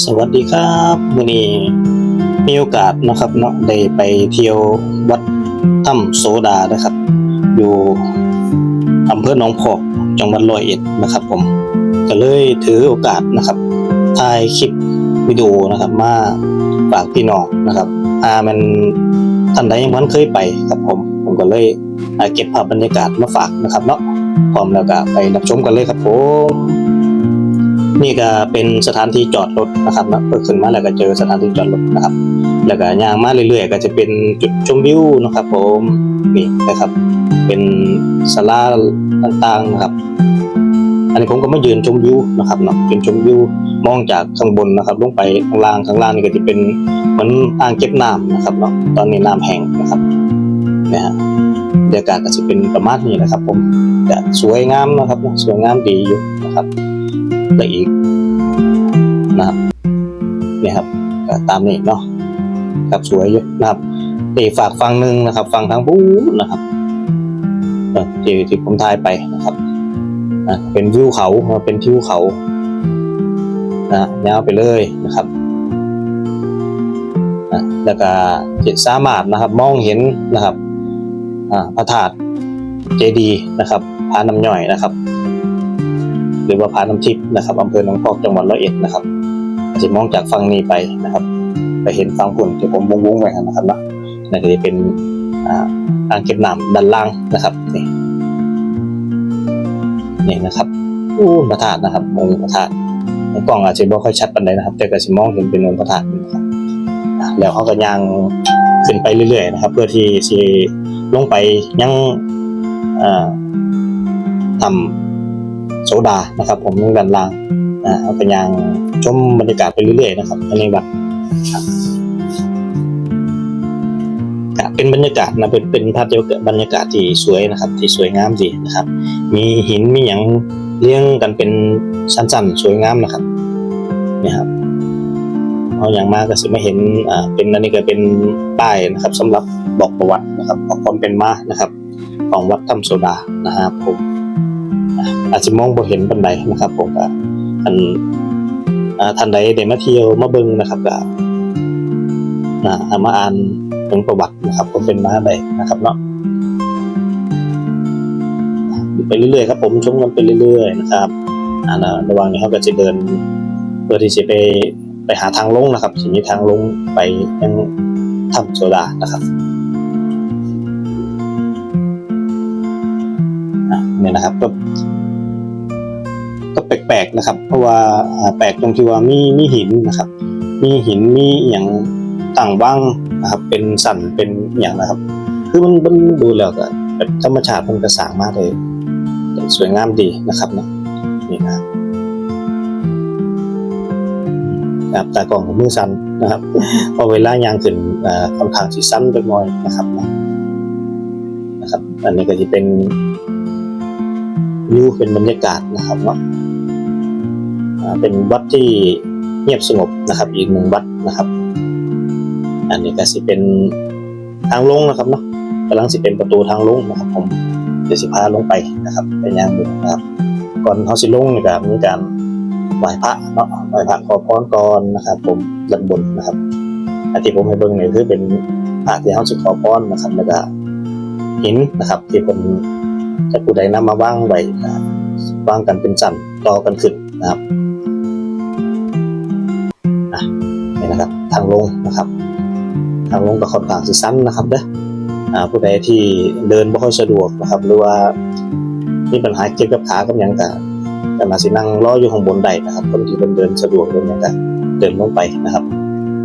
สวัสดีครับวันนี้มีโอกาสนะครับเนาะได้ไปเที่ยววัดถ้ำโสดานะครับ อยู่อำเภอหนองพอกจังหวัดร้อยเอ็ดนะครับผมก็เลยถือโอกาสนะครับถ่ายคลิปวิดีโอนะครับมาฝากพี่น้องนะครับอามันท่านใดยังมันเคยไปครับผมผมก็เลยเก็บภาพบรรยากาศมาฝากนะครับเนาะพร้อมแล้วก็ไปรับชมกันเลยครับผม นี่ก็เป็นสถานที่จอดรถนะครับนะเปิดขึ้นมาแล้วก็เจอสถานที่จอดรถนะครับ แล้วก็ย่างมาเรื่อยๆ ก็จะเป็นจุดชมวิวนะครับ ผมนี่นะครับ เป็นศาลาต่างๆนะครับ อันนี้ผมก็มายืนชมวิวนะครับเนาะเป็นชมวิวมองจากข้างบนนะครับ ลงไปข้างล่างข้างล่างนี่ก็จะเป็นเหมือนอ่างเก็บน้ำนะครับเนาะตอนนี้น้ำแห้งนะครับนะฮะบรรยากาศก็จะเป็นประมาณนี้นะครับ ผมจะสวยงามนะครับสวยงามดีอยู่นะครับ และอีกนะครับเนี่ยครับตามนี้เนาะครับสวยอยู่นะครับอีฝากฟังหนึ่งนะครับ ฟังทางบูนะครับที่ที่ผมทายไปนะครับนะเป็นวิวเขาเป็นทิวเขานะยาวไปเลยนะครับนะแล้วก็จะสามารถนะครับมองเห็นนะครับพระธาตุเจดีย์นะครับพาน้ำย่อยนะครับ รือว่าพาน้ำทิพย์นะครับอำเภอหนองพอกจังหวัดร้อยเอ็ดนะครับจจะมองจากฝั่งนี้ไปนะครับ ไปเห็นฝั่งพุ่นที่ผมวงวงไว้นะครับเนาะนั่นก็จะเป็นอ่างเก็บน้ำด้านล่างนะครับนี่นี่นะครับอู้พระธาตุนะครับองค์พระธาตุในกล้องอาจจะไม่ค่อยชัดปานใดนะครับ แต่ก็จะมองเห็นเป็นองค์พระธาตุนะครับแล้วเขาก็ย่างขึ้นไปเรื่อยๆนะครับ เพื่อที่จะลงไปยังอ่าทำ โซดานะครับ ผมยังด้านล่างอ่าเอาไปยังชมบรรยากาศไปเรื่อยๆนะครับอันนี้วัดครับเป็นบรรยากาศนะเป็นเป็นภาพบรรยากาศที่สวยนะครับ ที่สวยงามดีนะครับ มีหินมีหยังเรียงกันเป็นสั้นๆ สวยงามนะครับเนี่ยครับเอาอย่างมากก็สิมาเห็นอ่าเป็นอันนี้ก็เป็นป้ายนะครับสำหรับบอกประวัตินะครับของความเป็นมานะครับ ของวัดถ้ำโซดานะครับผม อาจจะมองบ่เห็นปันใดนะครับ ผมก็อันอ่าท่านใดได้มาเที่ยวมาเบิ่งนะครับก็นะเอามาอ่านถึงประวัตินะครับผมเป็นมาได้นะครับเนาะไปเรื่อยๆครับผมชมกันไปเรื่อยๆนะครับอ่านะระหว่างนี้เขาก็จะเดินเพื่อที่จะไปไปหาทางลงนะครับจะมีทางลงไปยังถ้ำโซดานะครับเนี่ยนะครับก็ ปลกนะครับ เพราะว่าแปลกตรงที่ว่ามีมีหินนะครับ มีหินมีอย่างต่างว่างนะครับ เป็นสันเป็นอย่างนะครับ คือมันมันดูแล้วก็แบบธรรมชาติมันก็สร้างมากเลยสวยงามดีนะครับนะนี่นะครับตากล้องของมือสั้นนะครับพอเวลายางขึ้นอ่าค่อนข้างสีสั้นไปหน่อยนะครับนะนะครับ อันนี้ก็จะเป็นวิวเป็นบรรยากาศนะครับเนาะอ่า เป็นวัดที่เงียบสงบนะครับ อีกหนึ่งวัดนะครับ อันนี้ก็สิเป็นทางลงนะครับเนาะกำลังสิเป็นประตูทางลงนะครับ ผมเดี๋ยวสิพาลงไปนะครับไปย่างดูนะครับ ก่อนเขาสิลงนี่ก็มีการไหว้พระเนาะไหว้พระขอพรก่อนนะครับ ผมด้านบนนะครับอันที่ผมให้เบิ่งนี่คือเป็นพระที่เขาสิขอพรนะครับแล้วก็หินนะครับ ที่ผมจะผู้ใดนำมาว่างไว้วางกันเป็นจันต่อกันขึ้นนะครับ นะครับ ทางลงนะครับ ทางลงก็ค่อนข้างสิสั้นนะครับเด้อผู้ใดที่เดินไม่ค่อยสะดวกนะครับ หรือว่ามีปัญหาเกี่ยวกับขากับยังก็ก็น่มาสินั่งรออยู่ข้างบนได้นะครับคนที่เดินเดินสะดวกเดินหยังก็เดินลงไปนะครับ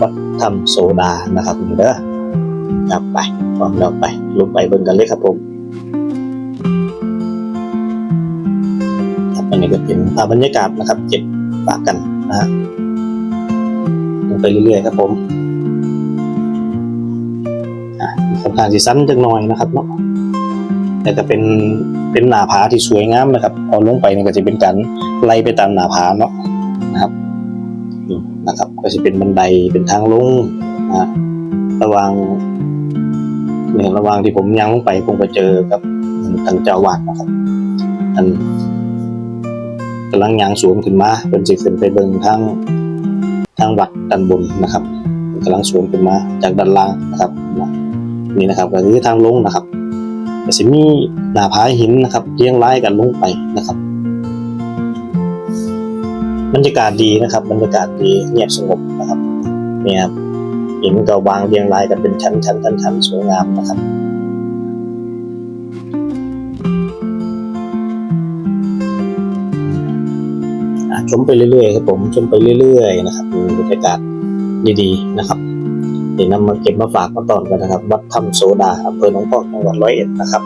วัดทำโซดานะครับเด้อครับไปพร้อมแล้วไปลงไปบิ่งกันเลยครับผมครับอันนี้ก็เป็นภาพบรรยากาศนะครับ เก็บฝากกันนะฮะ ไปเรื่อยๆครับผมค่อนข้างสีสั้นจังหน่อยนะครับเนาะแต่ก็เป็นเป็นหน้าผาที่สวยงามนะครับ พอลงไปนี่ก็จะเป็นการไล่ไปตามหน้าผาเนาะนะครับนะครับ ก็จะเป็นบันไดเป็นทางลงนะฮะระหว่างเนี่ยระหว่างที่ผมย่างลงไปผมก็เจอกับท่านเจ้าวาดนะครับท่านกำลังย่างสวมขึ้นมาเป็นสิขึ้นไปเบิ่งทาง ทางวัดด้านบนนะครับกำลังสวนขึ้นมาจากด้านล่างนะครับนะนี่นะครับก็คือทางลงนะครับก็จะมีหน้าผาหินนะครับเรียงรายกันลงไปนะครับบรรยากาศดีนะครับ บรรยากาศดีเงียบสงบนะครับเนี่ยครับหินก็วางเรียงรายกันเป็นชั้นชั้นชั้นชั้นสวยงามนะครับ ชมไปเรื่อยๆครับผมชมไปเรื่อยๆนะครับมีบรรยากาศดีๆนะครับเดี๋ยวนำมาเก็บมาฝากมาตอนกันนะครับ วัดถ้ำโซดาอำเภอหนองพอกจังหวัดร้อยเอ็ดนะครับ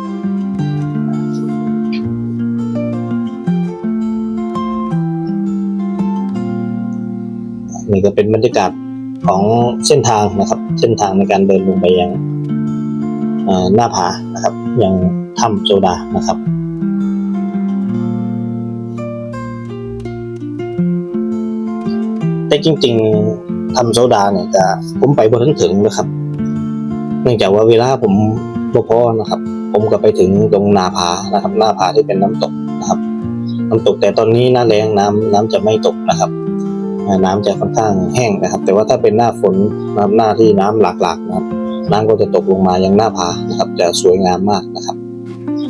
นี่ก็เป็นบรรยากาศของเส้นทางนะครับ เส้นทางในการเดินลงไปยังหน้าผานะครับยังถ้ำโซดานะครับ แต่จริง ๆทำโซดาเนี่ยจะผมไปบนถึงถึงนะครับ เนื่องจากว่าเวลาผมบ่พอนะครับ ผมก็ไปถึงตรงนาผานะครับหน้าผาที่เป็นน้ำตกนะครับ น้ำตกแต่ตอนนี้หน้าแรงน้ำน้ำจะไม่ตกนะครับน้ำจะค่อนข้างแห้งนะครับ แต่ว่าถ้าเป็นหน้าฝนน้ำหน้าที่น้ำหลากๆนะครับน้ำก็จะตกลงมายังหน้าผานะครับ จะสวยงามมากนะครับนี่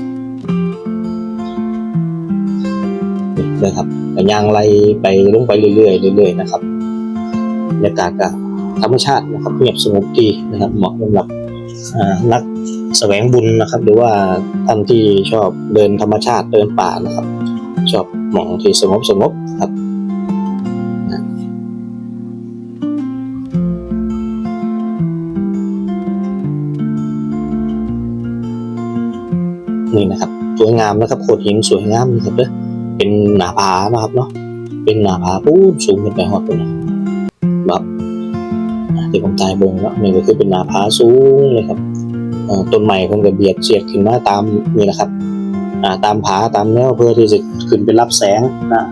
นะครับแต่ยางไล่ไปลงไปเรื่อยๆเรื่อยๆนะครับ รรยากาศก็ธรรมชาตินะครับเงียบสงบดีนะครับเหมาะสำหรับนักแสวงบุญนะครับ หรือว่าท่านที่ชอบเดินธรรมชาติเดินป่านะครับ ชอบหมองที่สงบสงบครับนี่นะครับสวยงามนะครับโขดหินสวยงามนะครับเด้อเป็นหนาผานะครับเนาะเป็นหนาผาปูสูงขึ้นไปหอดตรงนั้นแบบ อ่าที่ผมถ่ายบงแล้วนี่ก็คือเป็นหนาผาสูงเลยครับต้นไม้เพิ่นก็เบียดเสียดขึ้นมาตามนี่นะครับตามผาตามแนวเพื่อที่จะขึ้นไปรับแสงนะ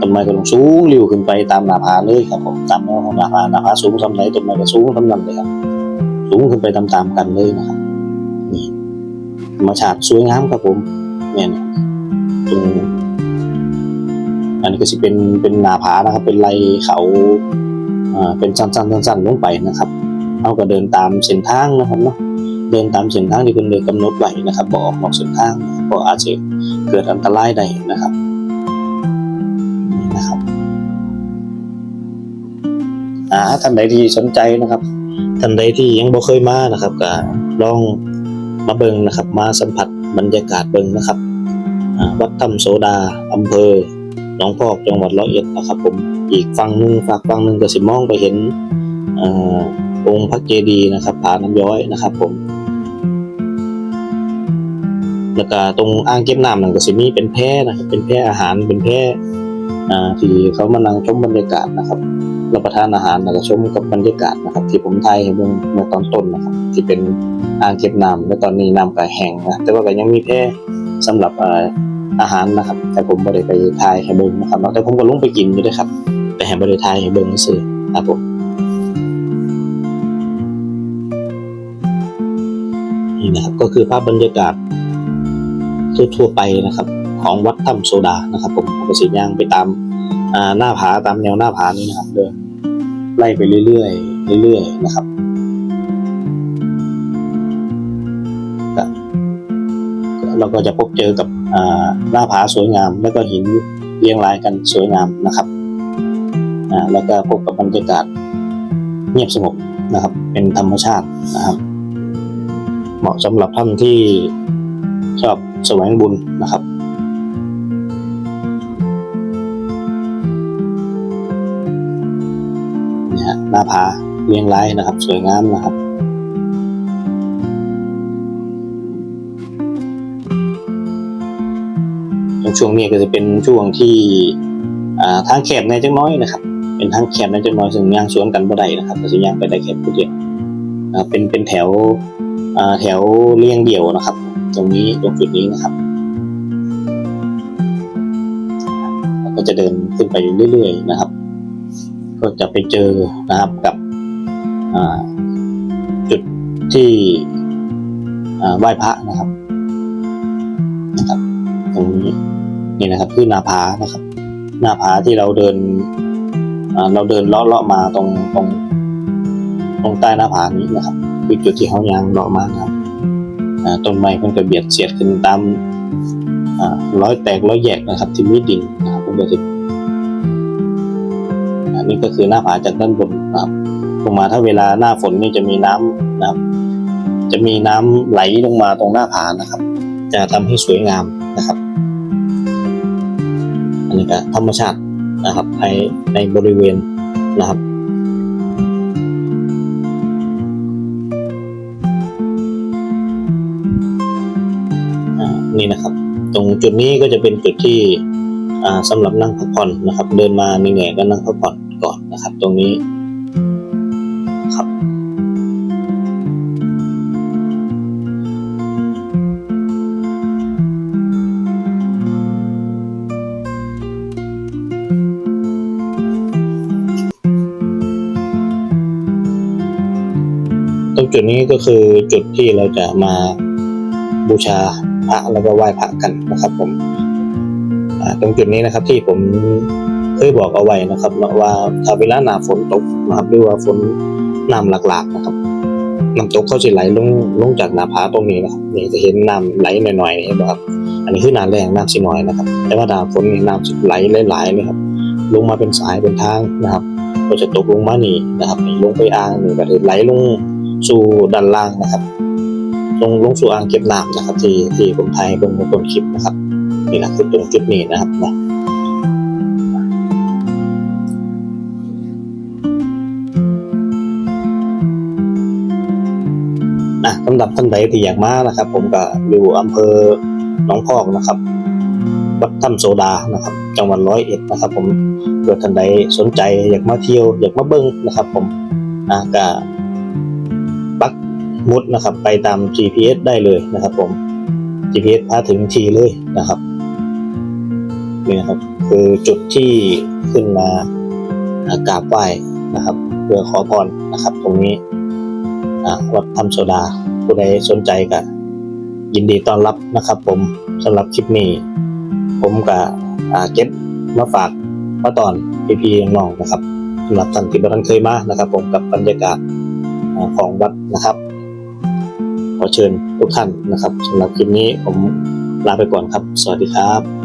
ต้นไม้ก็ต้องสูงริ้วขึ้นไปตามหน้าผาเลยครับผมตามแนวของหน้าผาหน้าผาสูงสำไหนต้นไม้ก็สูงสำนั้นเลยครับ สูงขึ้นไปตามๆกันเลยนะครับนี่ธรรมชาติสวยงามครับผมเนี่ยนะตรงอันนี้ก็จะเป็นเป็นหน้าผานะครับ เป็นไรเขา เป็นสั้นๆสั้นๆลงไปนะครับเอาก็เดินตามเส้นทางนะครับเนาะเดินตามเส้นทางที่คุณได้กำหนดไว้นะครับบอกออกนอกเส้นทางเพราะอาจจะเกิดอันตรายได้นะครับนี่นะครับอ่าท่านใดที่สนใจนะครับท่านใดที่ยังบ่เคยมานะครับก็ลองมาเบิ่งนะครับ มาสัมผัสบรรยากาศเบิ่งนะครับวัดถ้ำโสดาอำเภอ หนองพอกจังหวัดร้อยเอ็ดนะครับ ผมอีกฝั่งหนึ่งฝากฝั่งหนึ่งก็สิมองไปเห็นอองค์พระเจดีย์นะครับผาน้ำย้อยนะครับ ผมแล้วก็ตรงอ่างเก็บน้ำนั่นก็สิมีเป็นแพนะครับ เป็นแพอาหารเป็นแพอ่ที่เขามานั่งชมบรรยากาศนะครับรับประทานอาหารแล้วก็ชมกับบรรยากาศนะครับ ที่ผมถ่ายให้เบิ่งเมื่อตอนต้นนะครับ ที่เป็นอ่างเก็บน้ำและตอนนี้น้ำก็แห้งนะแต่ว่าก็ยังมีแพสำหรับ อาหารนะครับ แต่ผมบ่ได้ไปถ่ายให้เบิ่งนะครับแต่ผมก็ลงไปกินอยู่ด้วยครับ แต่ให้บ่ได้ถ่ายให้เบิ่งซื่อๆครับผมนี่นะครับก็คือภาพบรรยากาศทั่วๆไปนะครับ ของวัดถ้ำโซดานะครับ ผมผมก็สิย่างไปตามหน้าผาตามแนวหน้าผานี้นะครับเดินไล่ไปเรื่อยๆเรื่อยๆนะครับ เราก็จะพบเจอกับหน้าผาสวยงาม แล้วก็หินเรียงรายกันสวยงามนะครับแล้วก็พบกับบรรยากาศเงียบสงบนะครับ เป็นธรรมชาตินะครับ เหมาะสำหรับท่านที่ชอบแสวงบุญนะครับนี่ฮะหน้าผาเรียงรายนะครับ สวยงามนะครับ ช่วงนี้ก็จะเป็นช่วงที่ทางแคบในจังน้อยนะครับ เป็นทางแคบในจังน้อยซึ่งยางสวนกันบ่ได้นะครับก็จะยางไปได้แค่ผู้เดียวนเป็นเป็นแถวแถวเรียงเดี่ยวนะครับ ตรงนี้ตรงจุดนี้นะครับก็จะเดินขึ้นไปเรื่อยๆนะครับ ก็จะไปเจอนะครับกับจุดที่ไหว้พระนะครับนะครับตรงนี้ นี่นะครับคือหนาผานะครับ หน้าผาที่เราเดินเราเดินเลาะเลาะมาตรงตรงตรงใต้หน้าผานี้นะครับคือจุดที่เขายางเลาะมาครับต้นไม้เพิ่นก็เบียดเสียดขึ้นตามร้อยแตกร้อยแยกนะครับ ที่มีดินนะครับเพิ่นก็จะอันนี้ก็คือหน้าผาจากด้านบนนะครับลงมาถ้าเวลาหน้าฝนนี่จะมีน้ำนะครับ จะมีน้ำไหลลงมาตรงหน้าผานะครับ จะทำให้สวยงามนะครับ นนี้ก็ธรรมชาตินะครับในในบริเวณนะครับนี่นะครับ ตรงจุดนี้ก็จะเป็นจุดที่อ่าสำหรับนั่งพักผ่อนนะครับ เดินมาเหนื่อยก็นั่งพักผ่อนก่อนนะครับ ตรงนี้ครับ จุดนี้ก็คือจุดที่เราจะมาบูชาพระแล้วก็ไหว้พระกันนะครับผมตรงจุดนี้นะครับที่ผมเคยบอกเอาไว้นะครับว่าถ้าเวลาหนาฝนตกนะครับหรือว่าฝนน้ำหลากๆนะครับน้ำตกเขาจะไหลลงลงจากหน้าผาตรงนี้นะครับนี่จะเห็นน้ำไหลหน่อยๆเห็นไหมครับ อันนี้คือน้าแรงน้ำสิน้อยนะครับ แต่ว่าหนาฝนนี่น้ำไหลหลายๆเลยครับ ลงมาเป็นสายเป็นทางนะครับ ก็จะตกลงมานี่นะครับลงไปอ่างนี่ก็จะไหลลง สู่ด้านล่างนะครับลงลงสู่อ่างเก็บน้ำนะครับ ที่ที่ผมถ่ายบนบนคลิปนะครับนี่แหละคือตรงจุดนี้นะครับนะอะสำหรับท่านใดที่อยากมานะครับ ผมก็อยู่อำเภอหนองพอกนะครับวัดถ้ำโซดานะครับ จังหวัดร้อยเอ็ดนะครับ ผมเกิดท่านใดสนใจอยากมาเที่ยว อยากมาเบิ้งนะครับ ผมอะก็ มุดนะครับ ไปตาม GPS ได้เลยนะครับผม GPS พาถึงทีเลยนะครับนี่นะครับ คือจุดที่ขึ้นมาอากราบไหว้นะครับ เพื่อขอพรนะครับ ตรงนี้วัดธรรมโซดาผู้ใดสนใจก็ยินดีต้อนรับนะครับ ผมสำหรับคลิปนี้ ผมก็อ่าเก็บมาฝากมาตอนพี่ๆน้องนะครับสำหรับท่านที่บ่ทันเคยมานะครับ ผมกับบรรยากาศของวัดนะครับ ขอเชิญทุกท่านนะครับสำหรับคลิปนี้ผมลาไปก่อนครับ สวัสดีครับ